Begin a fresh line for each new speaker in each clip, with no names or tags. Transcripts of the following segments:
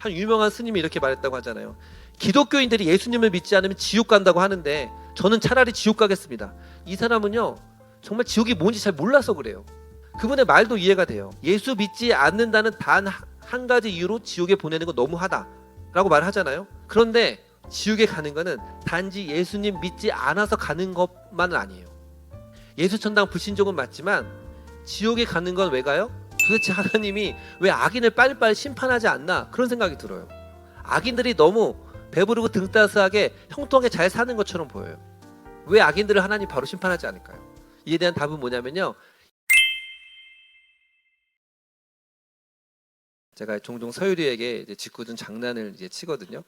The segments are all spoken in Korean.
한 유명한 스님이 이렇게 말했다고 하잖아요. 기독교인들이 예수님을 믿지 않으면 지옥 간다고 하는데 저는 차라리 지옥 가겠습니다. 이 사람은요 정말 지옥이 뭔지 잘 몰라서 그래요. 그분의 말도 이해가 돼요. 예수 믿지 않는다는 단 한 가지 이유로 지옥에 보내는 건 너무하다라고 말하잖아요. 그런데 지옥에 가는 거는 단지 예수님 믿지 않아서 가는 것만은 아니에요. 예수 천당 불신종은 맞지만 지옥에 가는 건 왜 가요? 도대체 하나님이 왜 악인을 빨리빨리 심판하지 않나 그런 생각이 들어요. 악인들이 너무 배부르고 등 따스하게 형통하게 잘 사는 것처럼 보여요. 왜 악인들을 하나님 바로 심판하지 않을까요? 이에 대한 답은 뭐냐면요. 제가 종종 서유리에게 이제 짓궂은 장난을 이제 치거든요.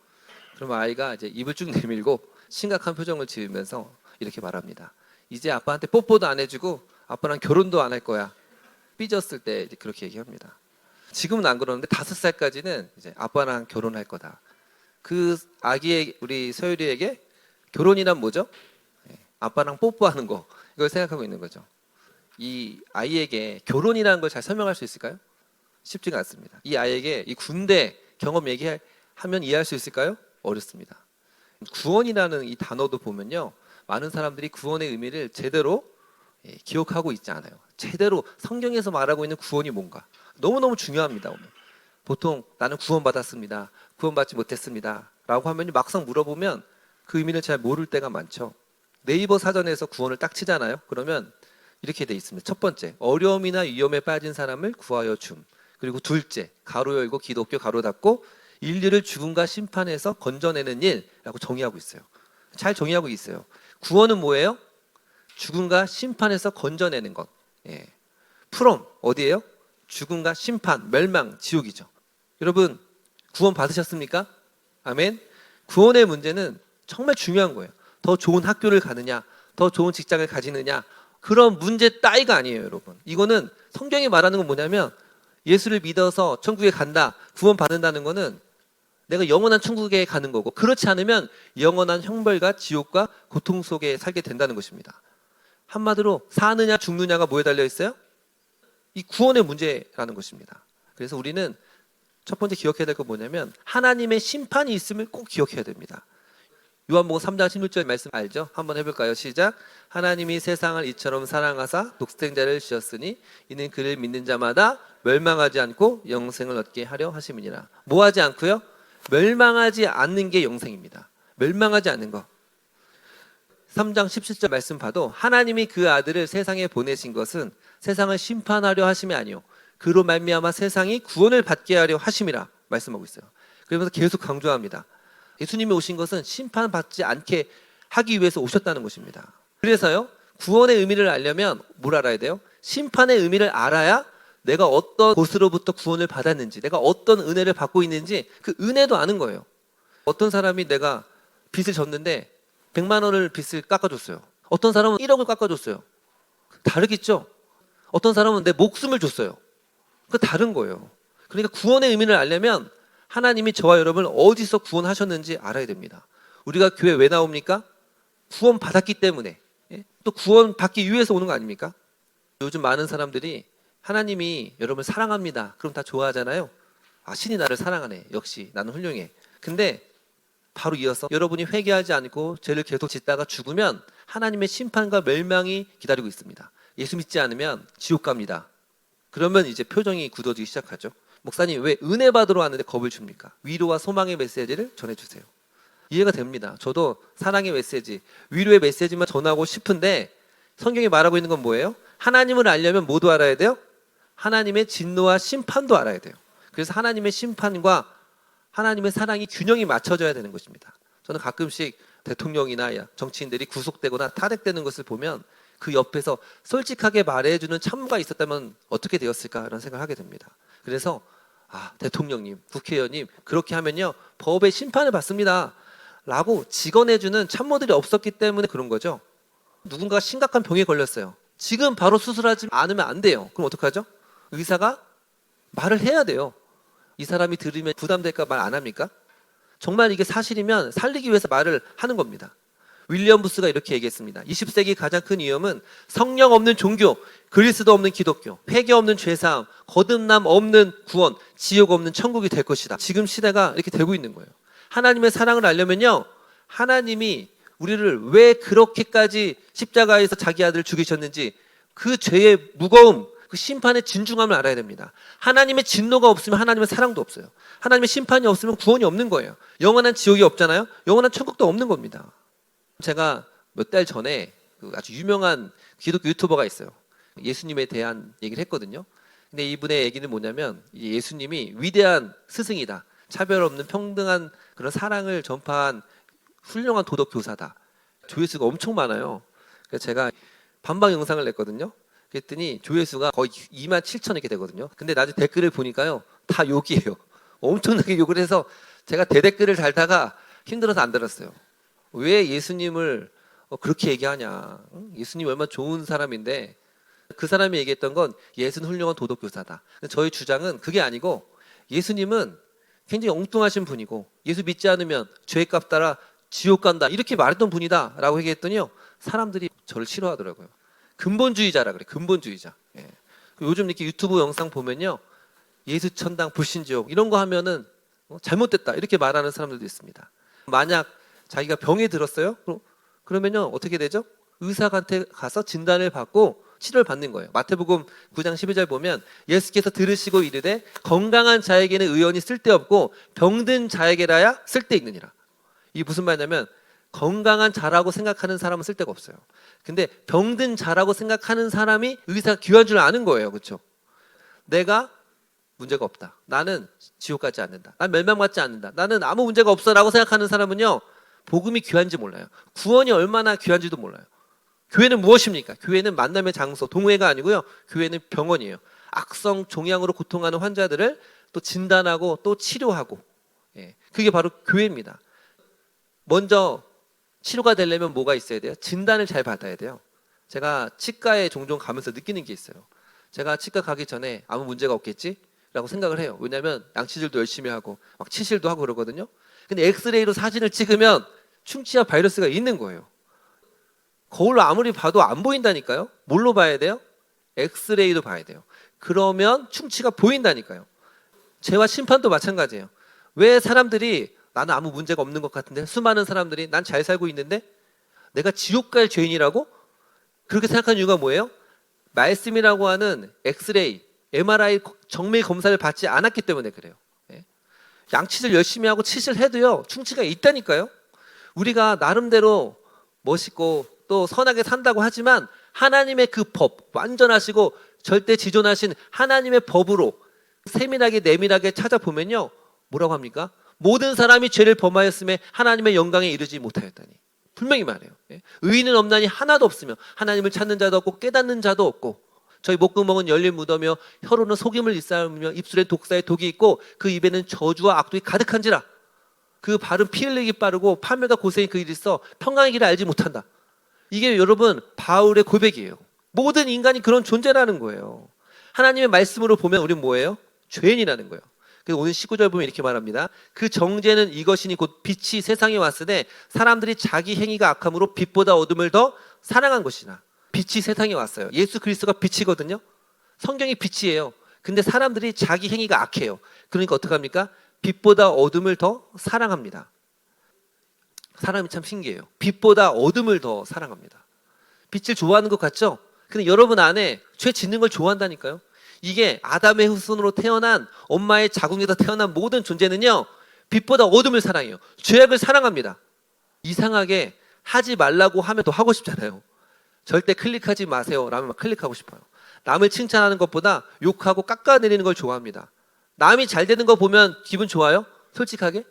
그러면 아이가 이제 입을 쭉 내밀고 심각한 표정을 지으면서 이렇게 말합니다. 이제 아빠한테 뽀뽀도 안 해주고 아빠랑 결혼도 안 할 거야. 삐졌을 때 이제 그렇게 얘기합니다. 지금은 안 그러는데 다섯 살까지는 이제 아빠랑 결혼할 거다. 그 아기의 우리 서유리에게 결혼이란 뭐죠? 예, 아빠랑 뽀뽀하는 거 이걸 생각하고 있는 거죠. 이 아이에게 결혼이라는 걸 잘 설명할 수 있을까요? 쉽지가 않습니다. 이 아이에게 이 군대 경험 얘기하면 이해할 수 있을까요? 어렵습니다. 구원이라는 이 단어도 보면요. 많은 사람들이 구원의 의미를 제대로 예, 기억하고 있지 않아요. 제대로 성경에서 말하고 있는 구원이 뭔가 너무너무 중요합니다. 오늘. 보통 나는 구원받았습니다. 구원받지 못했습니다. 라고 하면 막상 물어보면 그 의미를 잘 모를 때가 많죠. 네이버 사전에서 구원을 딱 치잖아요. 그러면 이렇게 돼 있습니다. 첫 번째, 어려움이나 위험에 빠진 사람을 구하여 줌. 그리고 둘째, 가로 열고 기독교 가로 닫고 인류를 죽음과 심판에서 건져내는 일이라고 정의하고 있어요. 잘 정의하고 있어요. 구원은 뭐예요? 죽음과 심판에서 건져내는 것. 예. 프롬 어디예요? 죽음과 심판, 멸망, 지옥이죠. 여러분 구원 받으셨습니까? 아멘. 구원의 문제는 정말 중요한 거예요. 더 좋은 학교를 가느냐, 더 좋은 직장을 가지느냐 그런 문제 따위가 아니에요, 여러분. 이거는 성경이 말하는 건 뭐냐면 예수를 믿어서 천국에 간다, 구원 받는다는 거는 내가 영원한 천국에 가는 거고 그렇지 않으면 영원한 형벌과 지옥과 고통 속에 살게 된다는 것입니다. 한마디로 사느냐 죽느냐가 뭐에 달려 있어요? 이 구원의 문제라는 것입니다. 그래서 우리는 첫 번째 기억해야 될 건 뭐냐면 하나님의 심판이 있음을 꼭 기억해야 됩니다. 요한복음 3장 16절 말씀 알죠? 한번 해볼까요? 시작. 하나님이 세상을 이처럼 사랑하사 독생자를 주셨으니 이는 그를 믿는 자마다 멸망하지 않고 영생을 얻게 하려 하심이니라. 뭐하지 않고요? 멸망하지 않는 게 영생입니다. 멸망하지 않는 거. 3장 17절 말씀 봐도 하나님이 그 아들을 세상에 보내신 것은 세상을 심판하려 하심이 아니요 그로 말미암아 세상이 구원을 받게 하려 하심이라 말씀하고 있어요. 그러면서 계속 강조합니다. 예수님이 오신 것은 심판받지 않게 하기 위해서 오셨다는 것입니다. 그래서요 구원의 의미를 알려면 뭘 알아야 돼요? 심판의 의미를 알아야 내가 어떤 곳으로부터 구원을 받았는지, 내가 어떤 은혜를 받고 있는지 그 은혜도 아는 거예요. 어떤 사람이 내가 빚을 졌는데 100만 원을 빚을 깎아줬어요. 어떤 사람은 1억을 깎아줬어요. 다르겠죠? 어떤 사람은 내 목숨을 줬어요. 그 다른 거예요. 그러니까 구원의 의미를 알려면 하나님이 저와 여러분을 어디서 구원하셨는지 알아야 됩니다. 우리가 교회 왜 나옵니까? 구원 받았기 때문에. 예? 또 구원 받기 위해서 오는 거 아닙니까? 요즘 많은 사람들이 하나님이 여러분을 사랑합니다. 그럼 다 좋아하잖아요. 아, 신이 나를 사랑하네. 역시 나는 훌륭해. 근데 바로 이어서 여러분이 회개하지 않고 죄를 계속 짓다가 죽으면 하나님의 심판과 멸망이 기다리고 있습니다. 예수 믿지 않으면 지옥 갑니다. 그러면 이제 표정이 굳어지기 시작하죠. 목사님 왜 은혜 받으러 왔는데 겁을 줍니까? 위로와 소망의 메시지를 전해주세요. 이해가 됩니다. 저도 사랑의 메시지, 위로의 메시지만 전하고 싶은데 성경이 말하고 있는 건 뭐예요? 하나님을 알려면 모두 알아야 돼요? 하나님의 진노와 심판도 알아야 돼요. 그래서 하나님의 심판과 하나님의 사랑이 균형이 맞춰져야 되는 것입니다. 저는 가끔씩 대통령이나 정치인들이 구속되거나 탄핵되는 것을 보면 그 옆에서 솔직하게 말해주는 참모가 있었다면 어떻게 되었을까 이런 생각을 하게 됩니다. 그래서 아 대통령님, 국회의원님 그렇게 하면요 법의 심판을 받습니다. 라고 직언해주는 참모들이 없었기 때문에 그런 거죠. 누군가 심각한 병에 걸렸어요. 지금 바로 수술하지 않으면 안 돼요. 그럼 어떡하죠? 의사가 말을 해야 돼요. 이 사람이 들으면 부담될까 말 안 합니까? 정말 이게 사실이면 살리기 위해서 말을 하는 겁니다. 윌리엄 부스가 이렇게 얘기했습니다. 20세기 가장 큰 위험은 성령 없는 종교, 그리스도 없는 기독교, 회개 없는 죄사함, 거듭남 없는 구원, 지옥 없는 천국이 될 것이다. 지금 시대가 이렇게 되고 있는 거예요. 하나님의 사랑을 알려면요. 하나님이 우리를 왜 그렇게까지 십자가에서 자기 아들을 죽이셨는지 그 죄의 무거움, 그 심판의 진중함을 알아야 됩니다. 하나님의 진노가 없으면 하나님의 사랑도 없어요. 하나님의 심판이 없으면 구원이 없는 거예요. 영원한 지옥이 없잖아요. 영원한 천국도 없는 겁니다. 제가 몇 달 전에 그 아주 유명한 기독교 유튜버가 있어요. 예수님에 대한 얘기를 했거든요. 근데 이분의 얘기는 뭐냐면 이 예수님이 위대한 스승이다. 차별 없는 평등한 그런 사랑을 전파한 훌륭한 도덕 교사다. 조회수가 엄청 많아요. 그래서 제가 반박 영상을 냈거든요. 그랬더니 조회수가 거의 2만 7천 이렇게 되거든요. 근데 나중에 댓글을 보니까요. 다 욕이에요. 엄청나게 욕을 해서 제가 대댓글을 달다가 힘들어서 안 들었어요. 왜 예수님을 어, 그렇게 얘기하냐. 응? 예수님 얼마나 좋은 사람인데 그 사람이 얘기했던 건 예수는 훌륭한 도덕교사다. 저희 주장은 그게 아니고 예수님은 굉장히 엉뚱하신 분이고 예수 믿지 않으면 죄값 따라 지옥 간다 이렇게 말했던 분이다라고 얘기했더니요 사람들이 저를 싫어하더라고요. 근본주의자라 그래 근본주의자. 예. 요즘 이렇게 유튜브 영상 보면요 예수 천당 불신지옥 이런 거 하면은 어, 잘못됐다 이렇게 말하는 사람들도 있습니다. 만약 자기가 병에 들었어요? 그러면요 어떻게 되죠? 의사한테 가서 진단을 받고 치료를 받는 거예요. 마태복음 9장 12절 보면 예수께서 들으시고 이르되 건강한 자에게는 의원이 쓸데없고 병든 자에게라야 쓸데있느니라. 이게 무슨 말이냐면 건강한 자라고 생각하는 사람은 쓸데가 없어요. 근데 병든 자라고 생각하는 사람이 의사가 귀한 줄 아는 거예요. 그렇죠? 내가 문제가 없다. 나는 지옥 가지 않는다. 난 멸망받지 않는다. 나는 아무 문제가 없어라고 생각하는 사람은요. 복음이 귀한지 몰라요. 구원이 얼마나 귀한지도 몰라요. 교회는 무엇입니까? 교회는 만남의 장소, 동호회가 아니고요. 교회는 병원이에요. 악성 종양으로 고통하는 환자들을 또 진단하고 또 치료하고, 예, 그게 바로 교회입니다. 먼저 치료가 되려면 뭐가 있어야 돼요? 진단을 잘 받아야 돼요. 제가 치과에 종종 가면서 느끼는 게 있어요. 제가 치과 가기 전에 아무 문제가 없겠지 라고 생각을 해요. 왜냐하면 양치질도 열심히 하고 막 치실도 하고 그러거든요. 근데 엑스레이로 사진을 찍으면 충치와 바이러스가 있는 거예요. 거울로 아무리 봐도 안 보인다니까요. 뭘로 봐야 돼요? 엑스레이도 봐야 돼요. 그러면 충치가 보인다니까요. 죄와 심판도 마찬가지예요. 왜 사람들이 나는 아무 문제가 없는 것 같은데 수많은 사람들이 난 잘 살고 있는데 내가 지옥 갈 죄인이라고 그렇게 생각하는 이유가 뭐예요? 말씀이라고 하는 엑스레이, MRI 정밀 검사를 받지 않았기 때문에 그래요. 예. 양치질 열심히 하고 치실 해도요 충치가 있다니까요. 우리가 나름대로 멋있고 또 선하게 산다고 하지만 하나님의 그 법 완전하시고 절대 지존하신 하나님의 법으로 세밀하게 내밀하게 찾아보면요 뭐라고 합니까? 모든 사람이 죄를 범하였음에 하나님의 영광에 이르지 못하였다니 분명히 말해요. 예. 의인은 없나니 하나도 없으며 하나님을 찾는 자도 없고 깨닫는 자도 없고 저희 목구멍은 열린 무덤이며 혀로는 속임을 일삼으며 입술에 독사의 독이 있고 그 입에는 저주와 악독이 가득한지라 그 발은 피 흘리기 빠르고 파멸과 고생이 그 일이 있어 평강의 길을 알지 못한다. 이게 여러분 바울의 고백이에요. 모든 인간이 그런 존재라는 거예요. 하나님의 말씀으로 보면 우리는 뭐예요? 죄인이라는 거예요. 그래서 오늘 19절 보면 이렇게 말합니다. 그 정죄는 이것이니 곧 빛이 세상에 왔으되 사람들이 자기 행위가 악함으로 빛보다 어둠을 더 사랑한 것이나 빛이 세상에 왔어요. 예수 그리스도가 빛이거든요. 성경이 빛이에요. 근데 사람들이 자기 행위가 악해요. 그러니까 어떡합니까? 빛보다 어둠을 더 사랑합니다. 사람이 참 신기해요. 빛보다 어둠을 더 사랑합니다. 빛을 좋아하는 것 같죠? 근데 여러분 안에 죄 짓는 걸 좋아한다니까요. 이게 아담의 후손으로 태어난 엄마의 자궁에서 태어난 모든 존재는요. 빛보다 어둠을 사랑해요. 죄악을 사랑합니다. 이상하게 하지 말라고 하면 더 하고 싶잖아요. 절대 클릭하지 마세요. 라면 막 클릭하고 싶어요. 남을 칭찬하는 것보다 욕하고 깎아내리는 걸 좋아합니다. 남이 잘 되는 거 보면 기분 좋아요? 솔직하게?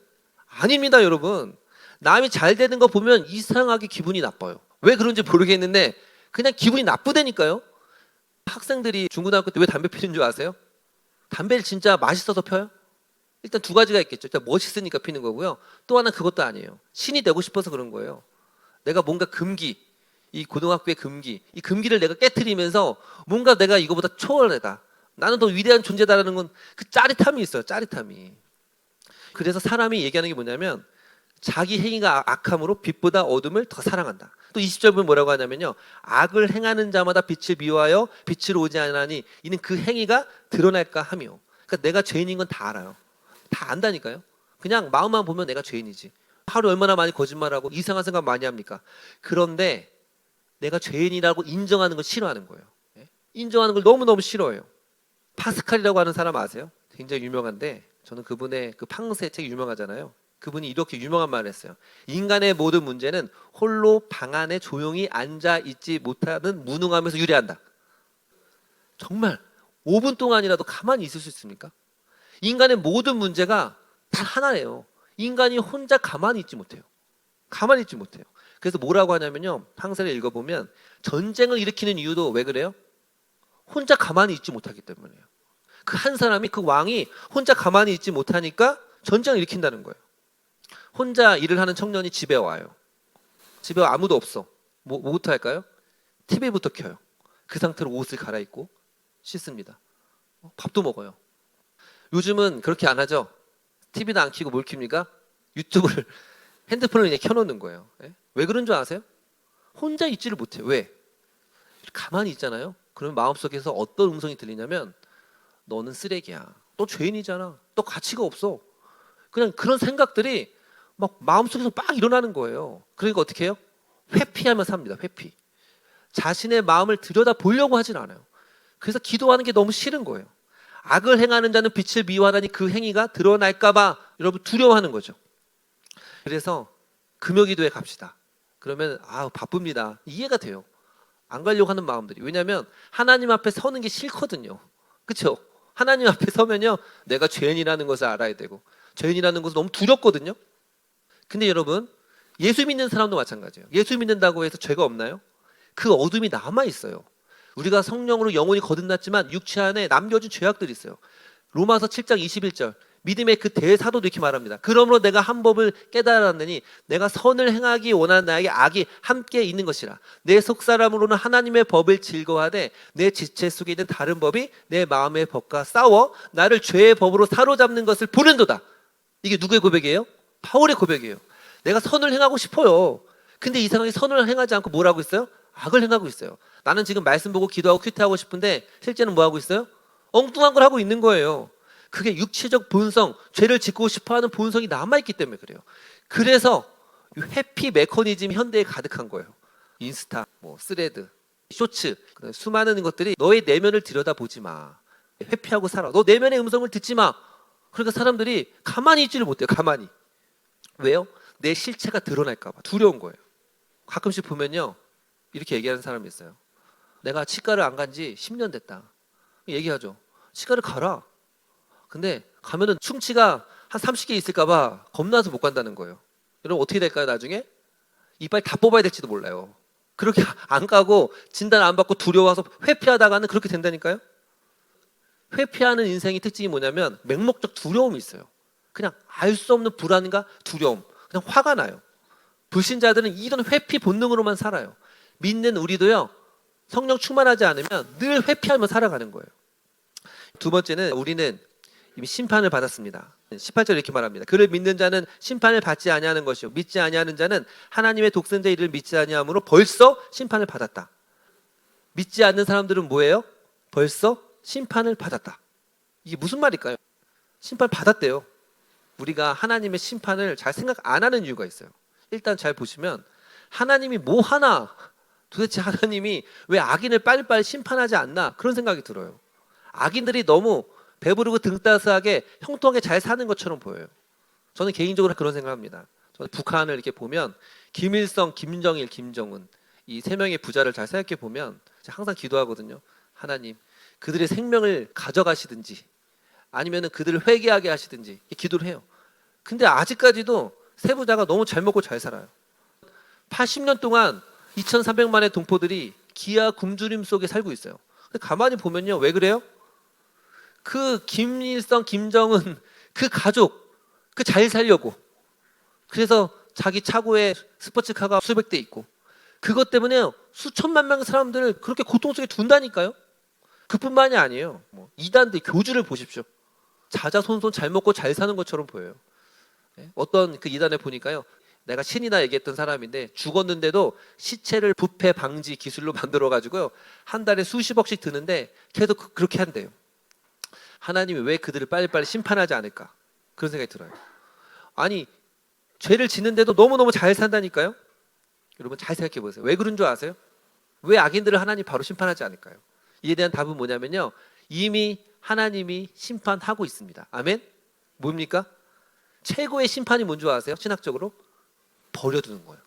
아닙니다, 여러분. 남이 잘 되는 거 보면 이상하게 기분이 나빠요. 왜 그런지 모르겠는데 그냥 기분이 나쁘다니까요. 학생들이 중고등학교 때 왜 담배 피는 줄 아세요? 담배를 진짜 맛있어서 펴요? 일단 두 가지가 있겠죠. 일단 멋있으니까 피는 거고요. 또 하나 는 그것도 아니에요. 신이 되고 싶어서 그런 거예요. 내가 뭔가 금기, 이 고등학교의 금기, 이 금기를 내가 깨뜨리면서 뭔가 내가 이거보다 초월하다. 나는 더 위대한 존재다라는 건 그 짜릿함이 있어요. 짜릿함이. 그래서 사람이 얘기하는 게 뭐냐면 자기 행위가 악함으로 빛보다 어둠을 더 사랑한다. 또 20절 보면 뭐라고 하냐면요. 악을 행하는 자마다 빛을 미워하여 빛으로 오지 않으니 이는 그 행위가 드러날까 하며. 그러니까 내가 죄인인 건 다 알아요. 다 안다니까요. 그냥 마음만 보면 내가 죄인이지. 하루 얼마나 많이 거짓말하고 이상한 생각 많이 합니까? 그런데 내가 죄인이라고 인정하는 걸 싫어하는 거예요. 예? 인정하는 걸 너무너무 싫어해요. 파스칼이라고 하는 사람 아세요? 굉장히 유명한데 저는 그분의 그 팡세 책 유명하잖아요. 그분이 이렇게 유명한 말을 했어요. 인간의 모든 문제는 홀로 방 안에 조용히 앉아 있지 못하는 무능함에서 유래한다. 정말 5분 동안이라도 가만히 있을 수 있습니까? 인간의 모든 문제가 단 하나예요. 인간이 혼자 가만히 있지 못해요. 가만히 있지 못해요. 그래서 뭐라고 하냐면요. 팡세를 읽어보면 전쟁을 일으키는 이유도 왜 그래요? 혼자 가만히 있지 못하기 때문이에요. 그 한 사람이 그 왕이 혼자 가만히 있지 못하니까 전쟁을 일으킨다는 거예요. 혼자 일을 하는 청년이 집에 와요. 집에 아무도 없어. 뭐, 뭐부터 할까요? TV부터 켜요. 그 상태로 옷을 갈아입고 씻습니다. 어, 밥도 먹어요. 요즘은 그렇게 안 하죠. TV도 안 켜고 뭘 킵니까? 유튜브를 핸드폰을 그냥 켜놓는 거예요. 예? 왜 그런 줄 아세요? 혼자 있지를 못해요. 왜? 가만히 있잖아요. 그러면 마음속에서 어떤 음성이 들리냐면 너는 쓰레기야. 너 죄인이잖아. 너 가치가 없어. 그냥 그런 생각들이 막 마음속에서 막 일어나는 거예요. 그러니까 어떻게 해요? 회피하며 삽니다. 회피. 자신의 마음을 들여다 보려고 하진 않아요. 그래서 기도하는 게 너무 싫은 거예요. 악을 행하는 자는 빛을 미워하다니 그 행위가 드러날까봐 여러분 두려워하는 거죠. 그래서 금요 기도에 갑시다. 그러면 아 바쁩니다. 이해가 돼요. 안 가려고 하는 마음들이 왜냐하면 하나님 앞에 서는 게 싫거든요. 그렇죠? 하나님 앞에 서면요 내가 죄인이라는 것을 알아야 되고 죄인이라는 것은 너무 두렵거든요. 근데 여러분 예수 믿는 사람도 마찬가지예요. 예수 믿는다고 해서 죄가 없나요? 그 어둠이 남아 있어요. 우리가 성령으로 영혼이 거듭났지만 육체 안에 남겨진 죄악들이 있어요. 로마서 7장 21절 믿음의 그 대사도도 이렇게 말합니다. 그러므로 내가 한 법을 깨달았느니 내가 선을 행하기 원하는 나에게 악이 함께 있는 것이라. 내 속사람으로는 하나님의 법을 즐거워하되 내 지체 속에 있는 다른 법이 내 마음의 법과 싸워 나를 죄의 법으로 사로잡는 것을 보는도다. 이게 누구의 고백이에요? 바울의 고백이에요. 내가 선을 행하고 싶어요. 근데 이상하게 선을 행하지 않고 뭘 하고 있어요? 악을 행하고 있어요. 나는 지금 말씀 보고 기도하고 큐트하고 싶은데 실제는 뭐 하고 있어요? 엉뚱한 걸 하고 있는 거예요. 그게 육체적 본성, 죄를 짓고 싶어하는 본성이 남아 있기 때문에 그래요. 그래서 이 회피 메커니즘이 현대에 가득한 거예요. 인스타, 뭐 스레드, 쇼츠, 그다음에 수많은 것들이 너의 내면을 들여다 보지 마. 회피하고 살아. 너 내면의 음성을 듣지 마. 그러니까 사람들이 가만히 있지를 못해요. 가만히. 왜요? 내 실체가 드러날까봐 두려운 거예요. 가끔씩 보면요, 이렇게 얘기하는 사람이 있어요. 내가 치과를 안 간 지 10년 됐다. 얘기하죠. 치과를 가라. 근데 가면은 충치가 한 30개 있을까봐 겁나서 못 간다는 거예요. 여러분 어떻게 될까요 나중에? 이빨 다 뽑아야 될지도 몰라요. 그렇게 안 가고 진단 안 받고 두려워서 회피하다가는 그렇게 된다니까요. 회피하는 인생의 특징이 뭐냐면 맹목적 두려움이 있어요. 그냥 알 수 없는 불안과 두려움, 그냥 화가 나요. 불신자들은 이런 회피 본능으로만 살아요. 믿는 우리도요 성령 충만하지 않으면 늘 회피하며 살아가는 거예요. 두 번째는 우리는 이미 심판을 받았습니다. 18절 이렇게 말합니다. 그를 믿는 자는 심판을 받지 아니하는 것이요 믿지 아니하는 자는 하나님의 독생자 이를 믿지 아니함으로 벌써 심판을 받았다. 믿지 않는 사람들은 뭐예요? 벌써 심판을 받았다. 이게 무슨 말일까요? 심판 받았대요. 우리가 하나님의 심판을 잘 생각 안 하는 이유가 있어요. 일단 잘 보시면 하나님이 뭐 하나 도대체 하나님이 왜 악인을 빨리빨리 심판하지 않나 그런 생각이 들어요. 악인들이 너무 배부르고 등따스하게 형통하게 잘 사는 것처럼 보여요. 저는 개인적으로 그런 생각합니다. 북한을 이렇게 보면 김일성, 김정일, 김정은 이 세 명의 부자를 잘 생각해 보면 항상 기도하거든요. 하나님, 그들의 생명을 가져가시든지 아니면은 그들을 회개하게 하시든지 기도를 해요. 근데 아직까지도 세 부자가 너무 잘 먹고 잘 살아요. 80년 동안 2,300만의 동포들이 기아 굶주림 속에 살고 있어요. 가만히 보면요, 왜 그래요? 그 김일성, 김정은 그 가족 그 잘 살려고 그래서 자기 차고에 스포츠카가 수백 대 있고 그것 때문에 수천만 명의 사람들을 그렇게 고통 속에 둔다니까요. 그뿐만이 아니에요. 뭐 이단들 교주를 보십시오. 자자손손 잘 먹고 잘 사는 것처럼 보여요. 예? 어떤 그 이단에 보니까요. 내가 신이나 얘기했던 사람인데 죽었는데도 시체를 부패 방지 기술로 만들어 가지고요. 한 달에 수십억씩 드는데 계속 그- 그렇게 한대요. 하나님이 왜 그들을 빨리빨리 심판하지 않을까? 그런 생각이 들어요. 아니, 죄를 짓는데도 너무너무 잘 산다니까요? 여러분 잘 생각해 보세요. 왜 그런 줄 아세요? 왜 악인들을 하나님 바로 심판하지 않을까요? 이에 대한 답은 뭐냐면요. 이미 하나님이 심판하고 있습니다. 아멘? 뭡니까? 최고의 심판이 뭔 줄 아세요? 신학적으로? 버려두는 거예요.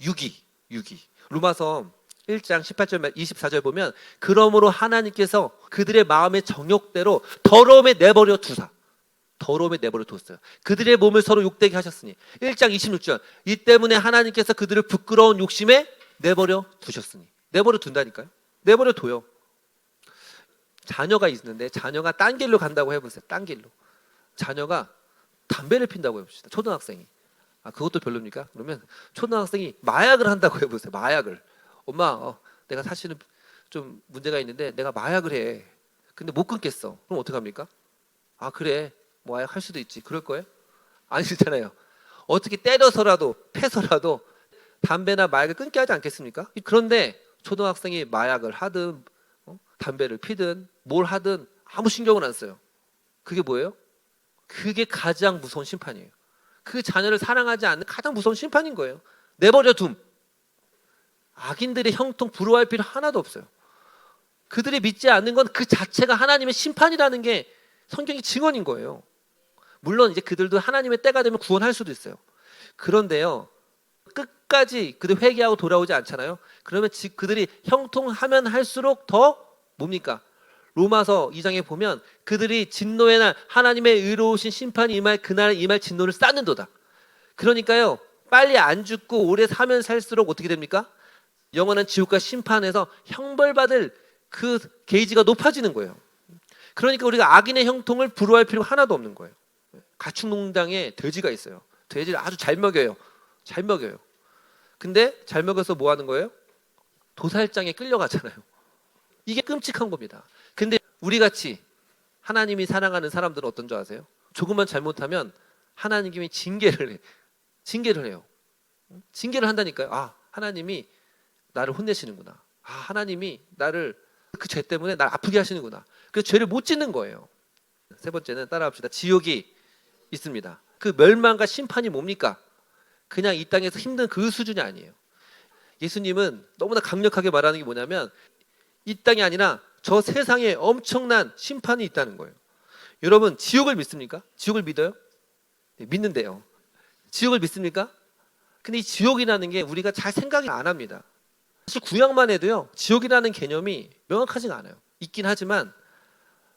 유기, 유기. 로마서 1장 18절 24절 보면 그러므로 하나님께서 그들의 마음의 정욕대로 더러움에 내버려 두사. 더러움에 내버려 뒀어요. 그들의 몸을 서로 욕되게 하셨으니 1장 26절 이 때문에 하나님께서 그들을 부끄러운 욕심에 내버려 두셨으니 내버려 둔다니까요. 내버려 둬요. 자녀가 있는데 자녀가 딴 길로 간다고 해보세요. 딴 길로. 자녀가 담배를 핀다고 해봅시다. 초등학생이. 아 그것도 별로입니까? 그러면 초등학생이 마약을 한다고 해보세요. 마약을. 엄마, 어, 내가 사실은 좀 문제가 있는데 내가 마약을 해. 근데 못 끊겠어. 그럼 어떡 합니까? 아 그래. 마약 할 수도 있지. 그럴 거예요? 아니잖아요. 어떻게 때려서라도 패서라도 담배나 마약을 끊게 하지 않겠습니까? 그런데 초등학생이 마약을 하든 어? 담배를 피든 뭘 하든 아무 신경을 안 써요. 그게 뭐예요? 그게 가장 무서운 심판이에요. 그 자녀를 사랑하지 않는 가장 무서운 심판인 거예요. 내버려 둠. 악인들의 형통 부러워할 필요 하나도 없어요. 그들이 믿지 않는 건 그 자체가 하나님의 심판이라는 게 성경의 증언인 거예요. 물론 이제 그들도 하나님의 때가 되면 구원할 수도 있어요. 그런데요. 끝까지 그들 회개하고 돌아오지 않잖아요. 그러면 지- 그들이 형통하면 할수록 더 뭡니까? 로마서 2장에 보면 그들이 진노의 날 하나님의 의로우신 심판이 임할 그날 임할 진노를 쌓는도다. 그러니까요. 빨리 안 죽고 오래 사면 살수록 어떻게 됩니까? 영원한 지옥과 심판에서 형벌받을 그 게이지가 높아지는 거예요. 그러니까 우리가 악인의 형통을 부러워할 필요가 하나도 없는 거예요. 가축농장에 돼지가 있어요. 돼지를 아주 잘 먹여요. 잘 먹여요. 근데 잘 먹여서 뭐 하는 거예요? 도살장에 끌려가잖아요. 이게 끔찍한 겁니다. 우리 같이 하나님이 사랑하는 사람들은 어떤 줄 아세요? 조금만 잘못하면 하나님이 징계를 해. 징계를 해요. 징계를 한다니까요. 아, 하나님이 나를 혼내시는구나. 아, 하나님이 나를 그 죄 때문에 날 아프게 하시는구나. 그래서 죄를 못 짓는 거예요. 세 번째는 따라합시다. 지옥이 있습니다. 그 멸망과 심판이 뭡니까? 그냥 이 땅에서 힘든 그 수준이 아니에요. 예수님은 너무나 강력하게 말하는 게 뭐냐면 이 땅이 아니라 저 세상에 엄청난 심판이 있다는 거예요. 여러분 지옥을 믿습니까? 지옥을 믿어요? 네, 믿는데요. 지옥을 믿습니까? 근데 이 지옥이라는 게 우리가 잘 생각이 안 합니다. 사실 구약만 해도요 지옥이라는 개념이 명확하지가 않아요. 있긴 하지만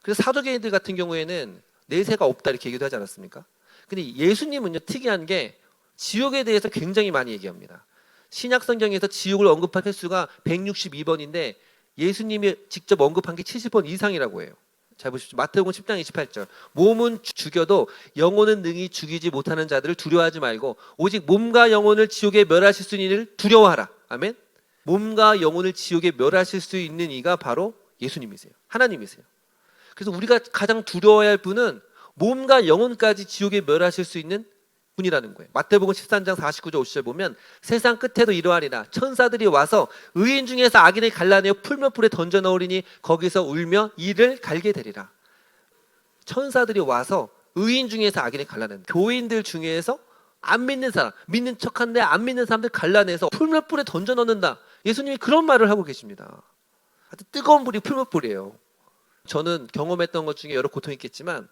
그래서 사도계인들 같은 경우에는 내세가 없다 이렇게 얘기도 하지 않았습니까? 근데 예수님은요 특이한 게 지옥에 대해서 굉장히 많이 얘기합니다. 신약 성경에서 지옥을 언급한 횟수가 162번인데 예수님이 직접 언급한 게 70번 이상이라고 해요. 잘 보십시오. 마태복음 10장 28절. 몸은 죽- 죽여도 영혼은 능히 죽이지 못하는 자들을 두려워하지 말고 오직 몸과 영혼을 지옥에 멸하실 수 있는 이를 두려워하라. 아멘. 몸과 영혼을 지옥에 멸하실 수 있는 이가 바로 예수님이세요. 하나님이세요. 그래서 우리가 가장 두려워해야 할 분은 몸과 영혼까지 지옥에 멸하실 수 있는 분이라는 거예요. 마태복음 13장 49절 50절 보면 세상 끝에도 이러하리라 천사들이 와서 의인 중에서 악인을 갈라내어 풀몇불에 던져 넣으리니 거기서 울며 이를 갈게 되리라. 천사들이 와서 의인 중에서 악인을 갈라내는 교인들 중에서 안 믿는 사람, 믿는 척한데 안 믿는 사람들 갈라내서 풀몇불에 던져 넣는다. 예수님이 그런 말을 하고 계십니다. 하여튼 뜨거운 불이 풀몇불이에요. 저는 경험했던 것 중에 여러 고통이 있겠지만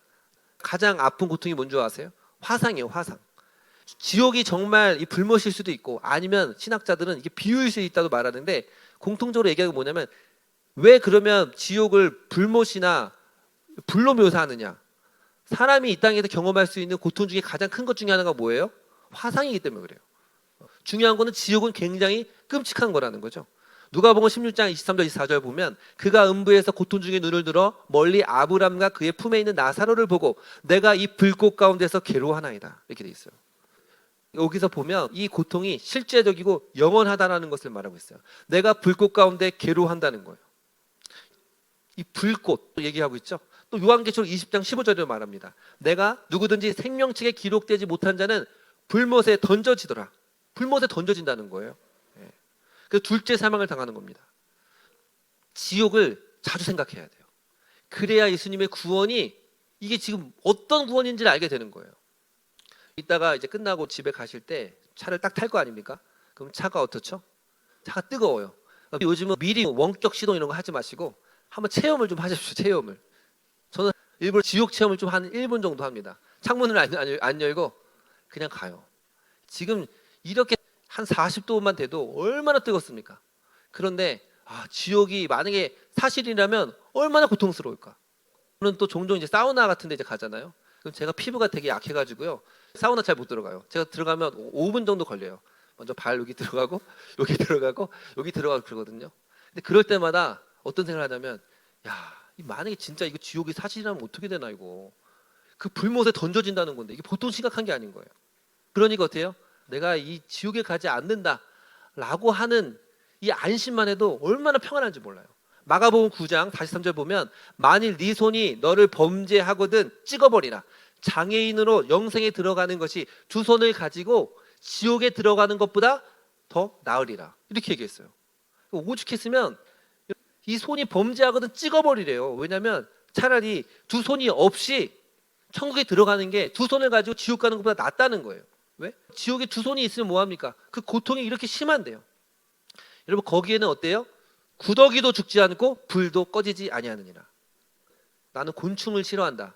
가장 아픈 고통이 뭔지 아세요? 화상이에요, 화상. 지옥이 정말 이 불못일 수도 있고 아니면 신학자들은 이게 비유일 수 있다고 말하는데 공통적으로 얘기하는 게 뭐냐면 왜 그러면 지옥을 불못이나 불로 묘사하느냐? 사람이 이 땅에서 경험할 수 있는 고통 중에 가장 큰 것 중에 하나가 뭐예요? 화상이기 때문에 그래요. 중요한 거는 지옥은 굉장히 끔찍한 거라는 거죠. 누가복음 16장 23절 24절 보면 그가 음부에서 고통 중에 눈을 들어 멀리 아브람과 그의 품에 있는 나사로를 보고 내가 이 불꽃 가운데서 괴로워하나이다 이렇게 돼 있어요. 여기서 보면 이 고통이 실제적이고 영원하다라는 것을 말하고 있어요. 내가 불꽃 가운데 괴로워한다는 거예요. 이 불꽃 얘기하고 있죠. 또 요한계시록 20장 15절에 말합니다. 내가 누구든지 생명책에 기록되지 못한 자는 불못에 던져지더라. 불못에 던져진다는 거예요. 예. 그 둘째 사망을 당하는 겁니다. 지옥을 자주 생각해야 돼요. 그래야 예수님의 구원이 이게 지금 어떤 구원인지를 알게 되는 거예요. 이따가 이제 끝나고 집에 가실 때 차를 딱 탈 거 아닙니까? 그럼 차가 어떻죠? 차가 뜨거워요. 요즘은 미리 원격 시동 이런 거 하지 마시고 한번 체험을 좀 하십시오. 체험을. 저는 일부러 지옥 체험을 좀 한 1분 정도 합니다. 창문을 안, 안, 안 열고 그냥 가요. 지금 이렇게 한 40도만 돼도 얼마나 뜨겁습니까? 그런데 아, 지옥이 만약에 사실이라면 얼마나 고통스러울까? 저는 또 종종 이제 사우나 같은 데 이제 가잖아요. 그럼 제가 피부가 되게 약해가지고요. 사우나 잘 못 들어가요. 제가 들어가면 5분 정도 걸려요. 먼저 발 여기 들어가고 여기 들어가고 여기 들어가고 그러거든요. 근데 그럴 때마다 어떤 생각을 하냐면 야, 이 만약에 진짜 이거 지옥이 사실이라면 어떻게 되나 이거. 그 불못에 던져진다는 건데 이게 보통 심각한 게 아닌 거예요. 그러니까 어때요? 내가 이 지옥에 가지 않는다라고 하는 이 안심만 해도 얼마나 평안한지 몰라요. 마가복음 9장 43절 보면 만일 네 손이 너를 범죄하거든 찍어버리라. 장애인으로 영생에 들어가는 것이 두 손을 가지고 지옥에 들어가는 것보다 더 나으리라. 이렇게 얘기했어요. 오죽했으면 이 손이 범죄하거든 찍어버리래요. 왜냐하면 차라리 두 손이 없이 천국에 들어가는 게 두 손을 가지고 지옥 가는 것보다 낫다는 거예요. 왜? 지옥에 두 손이 있으면 뭐합니까? 그 고통이 이렇게 심한데요. 여러분 거기에는 어때요? 구더기도 죽지 않고 불도 꺼지지 아니하느니라. 나는 곤충을 싫어한다.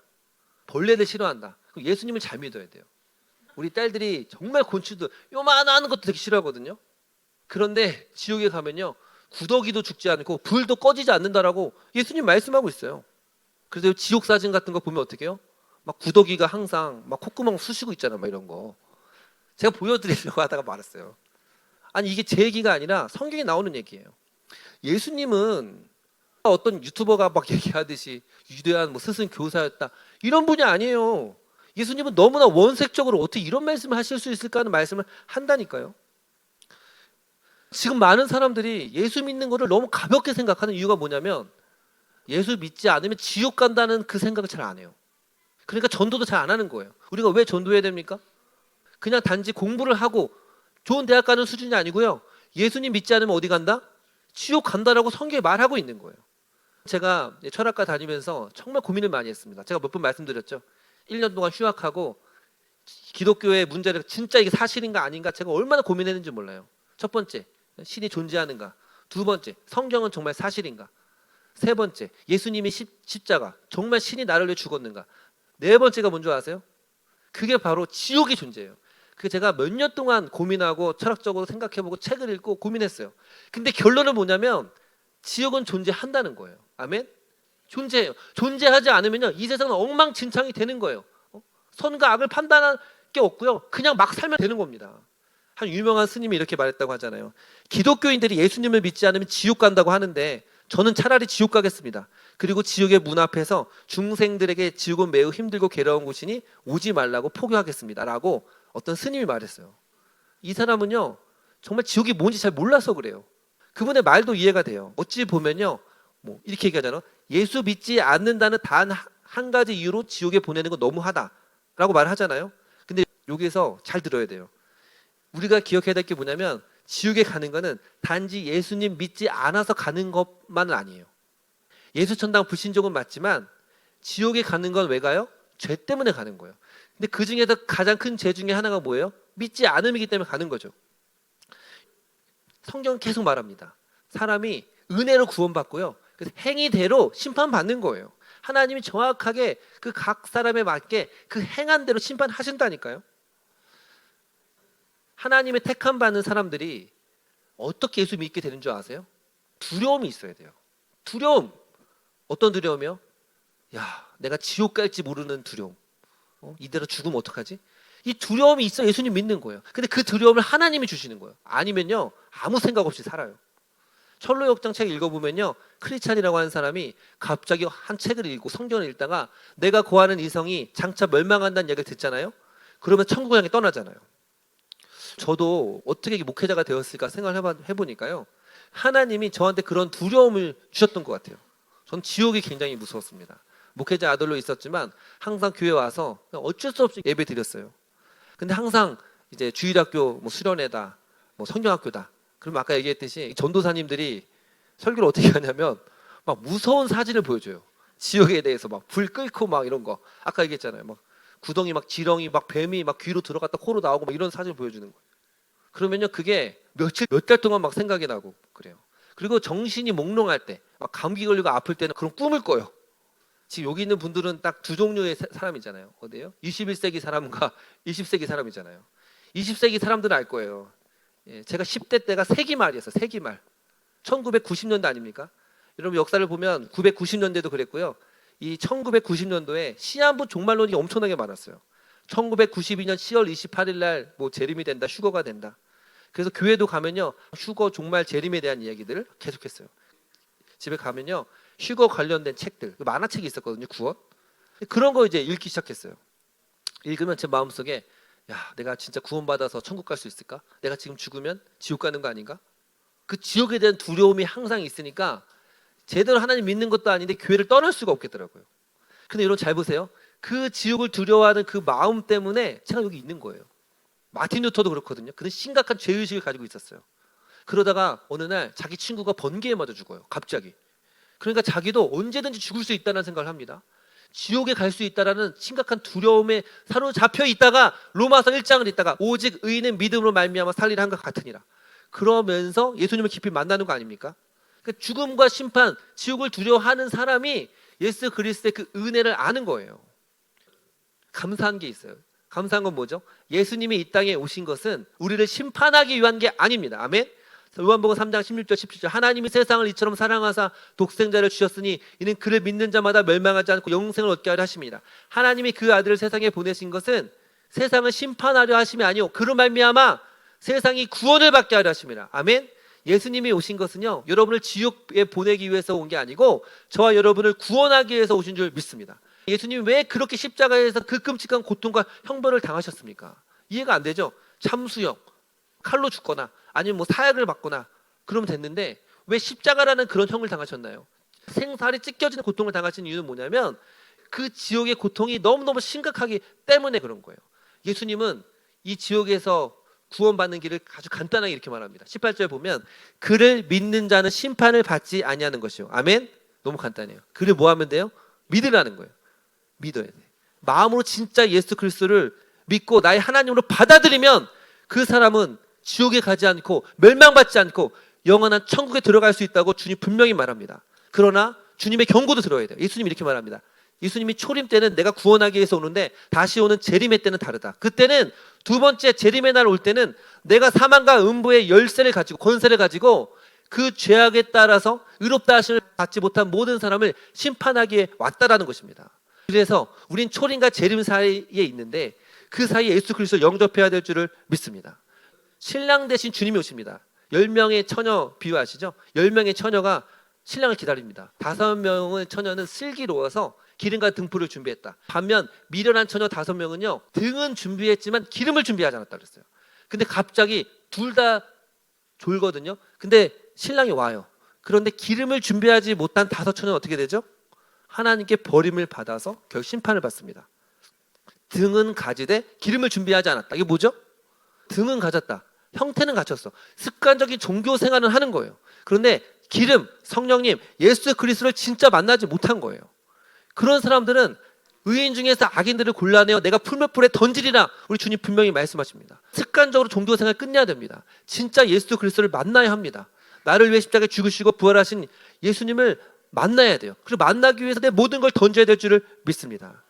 벌레를 싫어한다. 그럼 예수님을 잘 믿어야 돼요. 우리 딸들이 정말 곤충도 요만한 것도 되게 싫어하거든요. 그런데 지옥에 가면요. 구더기도 죽지 않고 불도 꺼지지 않는다라고 예수님 말씀하고 있어요. 그래서 지옥 사진 같은 거 보면 어떻게 해요? 막 구더기가 항상 막 콧구멍 쑤시고 있잖아요. 막 이런 거. 제가 보여드리려고 하다가 말았어요. 아니 이게 제 얘기가 아니라 성경에 나오는 얘기예요. 예수님은 어떤 유튜버가 막 얘기하듯이 유대한 뭐 스승 교사였다 이런 분이 아니에요. 예수님은 너무나 원색적으로 어떻게 이런 말씀을 하실 수 있을까 하는 말씀을 한다니까요. 지금 많은 사람들이 예수 믿는 것을 너무 가볍게 생각하는 이유가 뭐냐면 예수 믿지 않으면 지옥 간다는 그 생각을 잘 안 해요. 그러니까 전도도 잘 안 하는 거예요. 우리가 왜 전도해야 됩니까? 그냥 단지 공부를 하고 좋은 대학 가는 수준이 아니고요. 예수님 믿지 않으면 어디 간다? 지옥 간다라고 성경에 말하고 있는 거예요. 제가 철학과 다니면서 정말 고민을 많이 했습니다. 제가 몇 번 말씀드렸죠. 1년 동안 휴학하고 기독교의 문제를 진짜 이게 사실인가 아닌가 제가 얼마나 고민했는지 몰라요. 첫 번째, 신이 존재하는가? 두 번째, 성경은 정말 사실인가? 세 번째, 예수님이 십, 십자가 정말 신이 나를 위해 죽었는가? 네 번째가 뭔지 아세요? 그게 바로 지옥이 존재해요. 그 제가 몇 년 동안 고민하고 철학적으로 생각해보고 책을 읽고 고민했어요. 근데 결론은 뭐냐면 지옥은 존재한다는 거예요. 아멘. 존재해요. 존재하지 않으면요 이 세상은 엉망진창이 되는 거예요. 어? 선과 악을 판단할 게 없고요. 그냥 막 살면 되는 겁니다. 한 유명한 스님이 이렇게 말했다고 하잖아요. 기독교인들이 예수님을 믿지 않으면 지옥 간다고 하는데 저는 차라리 지옥 가겠습니다. 그리고 지옥의 문 앞에서 중생들에게 지옥은 매우 힘들고 괴로운 곳이니 오지 말라고 포교하겠습니다라고 어떤 스님이 말했어요. 이 사람은요 정말 지옥이 뭔지 잘 몰라서 그래요. 그분의 말도 이해가 돼요. 어찌 보면요 뭐 이렇게 얘기하잖아요. 예수 믿지 않는다는 단 한 가지 이유로 지옥에 보내는 건 너무하다라고 말하잖아요. 근데 여기서 잘 들어야 돼요. 우리가 기억해야 될 게 뭐냐면 지옥에 가는 거는 단지 예수님 믿지 않아서 가는 것만은 아니에요. 예수 천당 불신종은 맞지만 지옥에 가는 건 왜 가요? 죄 때문에 가는 거예요. 근데 그 중에서 가장 큰 죄 중에 하나가 뭐예요? 믿지 않음이기 때문에 가는 거죠. 성경은 계속 말합니다. 사람이 은혜로 구원받고요. 그래서 행위대로 심판받는 거예요. 하나님이 정확하게 그 각 사람에 맞게 그 행한 대로 심판하신다니까요. 하나님의 택함 받는 사람들이 어떻게 예수 믿게 되는 줄 아세요? 두려움이 있어야 돼요. 두려움. 어떤 두려움이요? 야, 내가 지옥 갈지 모르는 두려움. 어? 이대로 죽으면 어떡하지? 이 두려움이 있어 예수님 믿는 거예요. 근데 그 두려움을 하나님이 주시는 거예요. 아니면요, 아무 생각 없이 살아요. 철로 역장 책 읽어보면요, 크리찬이라고 하는 사람이 갑자기 한 책을 읽고 성경을 읽다가 내가 고하는 이성이 장차 멸망한다는 얘기를 듣잖아요. 그러면 천국 향해 떠나잖아요. 저도 어떻게 목회자가 되었을까 생각을 해보니까요. 하나님이 저한테 그런 두려움을 주셨던 것 같아요. 전 지옥이 굉장히 무서웠습니다. 목회자 아들로 있었지만 항상 교회 와서 어쩔 수 없이 예배 드렸어요. 근데 항상 이제 주일학교 뭐 수련회다, 뭐 성경학교다. 그럼 아까 얘기했듯이 전도사님들이 설교를 어떻게 하냐면 막 무서운 사진을 보여줘요. 지역에 대해서 막 불 끓고 막 이런 거. 아까 얘기했잖아요. 막 구덩이 막 지렁이 막 뱀이 막 귀로 들어갔다 코로 나오고 막 이런 사진을 보여주는 거예요. 그러면요 그게 며칠 몇 달 동안 막 생각이 나고 그래요. 그리고 정신이 몽롱할 때, 막 감기 걸리고 아플 때는 그런 꿈을 꿔요. 지금 여기 있는 분들은 딱 두 종류의 사- 사람이잖아요. 어디요? 21세기 사람과 20세기 사람이잖아요. 20세기 사람들은 알 거예요. 예, 제가 10대 때가 세기말이었어요. 세기말. 1990년대 아닙니까? 여러분 역사를 보면 990년대도 그랬고요. 이 1990년도에 시한부 종말론이 엄청나게 많았어요. 1992년 10월 28일 날 뭐 재림이 된다, 휴거가 된다. 그래서 교회도 가면요. 휴거 종말 재림에 대한 이야기들을 계속했어요. 집에 가면요. 휴거 관련된 책들, 그 만화책이 있었거든요. 구원. 그런 거 이제 읽기 시작했어요. 읽으면 제 마음속에 야, 내가 진짜 구원받아서 천국 갈 수 있을까? 내가 지금 죽으면 지옥 가는 거 아닌가? 그 지옥에 대한 두려움이 항상 있으니까 제대로 하나님 믿는 것도 아닌데 교회를 떠날 수가 없겠더라고요. 근데 여러분 잘 보세요. 그 지옥을 두려워하는 그 마음 때문에 제가 여기 있는 거예요. 마틴 루터도 그렇거든요. 그는 심각한 죄의식을 가지고 있었어요. 그러다가 어느 날 자기 친구가 번개에 맞아 죽어요. 갑자기. 그러니까 자기도 언제든지 죽을 수 있다는 생각을 합니다. 지옥에 갈 수 있다라는 심각한 두려움에 사로잡혀 있다가 로마서 1장을 읽다가 오직 의인은 믿음으로 말미암아 살리라 한 것 같으니라. 그러면서 예수님을 깊이 만나는 거 아닙니까? 그 죽음과 심판, 지옥을 두려워하는 사람이 예수 그리스도의 그 은혜를 아는 거예요. 감사한 게 있어요. 감사한 건 뭐죠? 예수님이 이 땅에 오신 것은 우리를 심판하기 위한 게 아닙니다. 아멘. 요한복음 3장 16절 17절 하나님이 세상을 이처럼 사랑하사 독생자를 주셨으니 이는 그를 믿는 자마다 멸망하지 않고 영생을 얻게 하려 하십니다. 하나님이 그 아들을 세상에 보내신 것은 세상을 심판하려 하심이 아니요 그로 말미암아 세상이 구원을 받게 하려 하십니다. 아멘. 예수님이 오신 것은요 여러분을 지옥에 보내기 위해서 온 게 아니고 저와 여러분을 구원하기 위해서 오신 줄 믿습니다. 예수님이 왜 그렇게 십자가에서 그 끔찍한 고통과 형벌을 당하셨습니까? 이해가 안 되죠. 참수형, 칼로 죽거나 아니면 뭐 사약을 받거나 그러면 됐는데 왜 십자가라는 그런 형을 당하셨나요? 생살이 찢겨지는 고통을 당하신 이유는 뭐냐면 그 지옥의 고통이 너무너무 심각하기 때문에 그런 거예요. 예수님은 이 지옥에서 구원받는 길을 아주 간단하게 이렇게 말합니다. 18절 보면 그를 믿는 자는 심판을 받지 아니하는 것이요. 아멘. 너무 간단해요. 그를 뭐 하면 돼요? 믿으라는 거예요. 믿어야 돼. 마음으로 진짜 예수 그리스도를 믿고 나의 하나님으로 받아들이면 그 사람은 지옥에 가지 않고 멸망받지 않고 영원한 천국에 들어갈 수 있다고 주님 분명히 말합니다. 그러나 주님의 경고도 들어야 돼요. 예수님이 이렇게 말합니다. 예수님이 초림 때는 내가 구원하기 위해서 오는데 다시 오는 재림의 때는 다르다. 그때는 두 번째 재림의 날 올 때는 내가 사망과 음부의 열쇠를 가지고 권세를 가지고 그 죄악에 따라서 의롭다 하심을 받지 못한 모든 사람을 심판하기에 왔다라는 것입니다. 그래서 우린 초림과 재림 사이에 있는데 그 사이에 예수 그리스도를 영접해야 될 줄을 믿습니다. 신랑 대신 주님이 오십니다. 열 명의 처녀 비유하시죠? 열 명의 처녀가 신랑을 기다립니다. 다섯 명의 처녀는 슬기로워서 기름과 등불을 준비했다. 반면 미련한 처녀 다섯 명은요 등은 준비했지만 기름을 준비하지 않았다 그랬어요. 근데 갑자기 둘 다 졸거든요. 근데 신랑이 와요. 그런데 기름을 준비하지 못한 다섯 처녀는 어떻게 되죠? 하나님께 버림을 받아서 결 심판을 받습니다. 등은 가지되 기름을 준비하지 않았다. 이게 뭐죠? 등은 가졌다. 형태는 갖췄어. 습관적인 종교 생활은 하는 거예요. 그런데 기름, 성령님, 예수 그리스도를 진짜 만나지 못한 거예요. 그런 사람들은 의인 중에서 악인들을 골라내어 내가 풀몇풀에 던지리라 우리 주님 분명히 말씀하십니다. 습관적으로 종교 생활 끝내야 됩니다. 진짜 예수 그리스도를 만나야 합니다. 나를 위해 십자가에 죽으시고 부활하신 예수님을 만나야 돼요. 그리고 만나기 위해서 내 모든 걸 던져야 될 줄을 믿습니다.